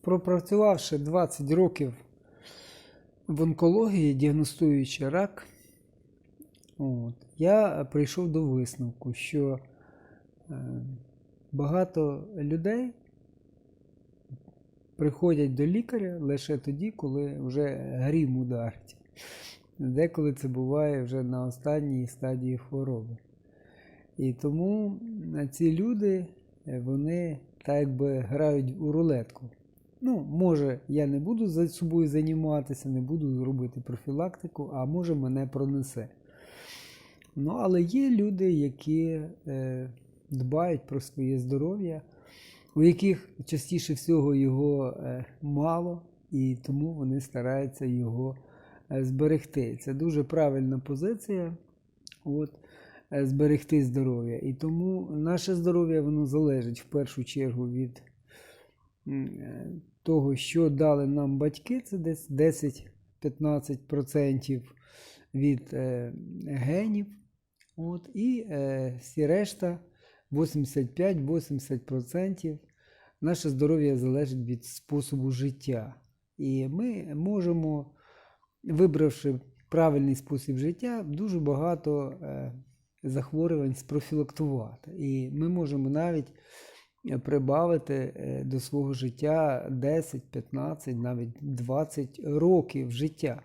пропрацювавши 20 років в онкології, діагностуючи рак, от, я прийшов до висновку, що е, багато людей приходять до лікаря лише тоді, коли вже грім ударить. Деколи це буває вже на останній стадії хвороби. І тому е, ці люди, е, вони так якби грають у рулетку. Ну, може, я не буду за собою займатися, не буду робити профілактику, а може мене пронесе. Ну, але є люди, які е, дбають про своє здоров'я, у яких частіше всього його е, мало, і тому вони стараються його е, зберегти. Це дуже правильна позиція. От, е, зберегти здоров'я. І тому наше здоров'я воно залежить в першу чергу від того, що дали нам батьки, це десь 10-15% від е, генів. От, і е, всі решта 85-80% наше здоров'я залежить від способу життя. І ми можемо, вибравши правильний спосіб життя, дуже багато е, захворювань спрофілактувати. І ми можемо навіть е, прибавити е, до свого життя 10, 15, навіть 20 років життя.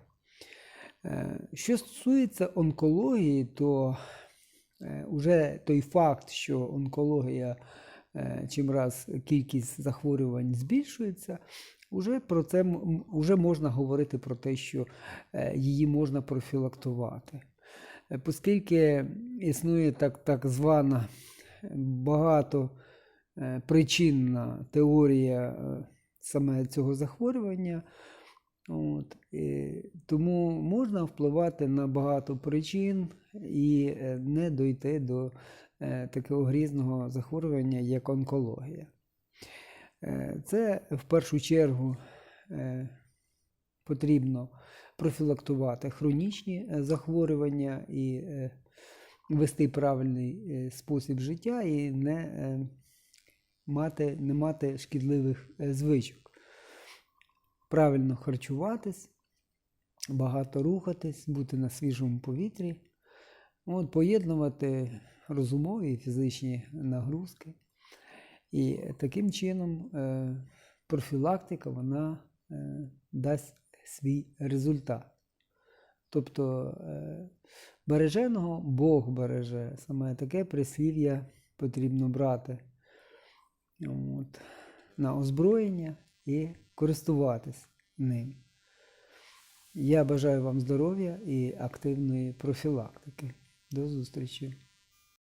Е, Що стосується онкології, то е, уже той факт, що онкологія е, чим раз кількість захворювань збільшується, уже про це м- можна говорити про те, що е, її можна профілактувати. Е, Оскільки існує так, так звана е, багато е, причинна теорія е, саме цього захворювання, От, тому можна впливати на багато причин і е, не дойти до е, такого грізного захворювання, як онкологія. Е, Це в першу чергу е, потрібно профілактувати хронічні е, захворювання і е, вести правильний е, спосіб життя і не е, мати, не мати шкідливих е, звичок правильно харчуватись, багато рухатись, бути на свіжому повітрі, от, поєднувати розумові і фізичні нагрузки. І таким чином е, профілактика вона е, дасть свій результат. Тобто береженого Бог береже. Саме таке прислів'я потрібно брати от, на озброєння і користуватись ним. Я бажаю вам здоров'я і активної профілактики. До зустрічі!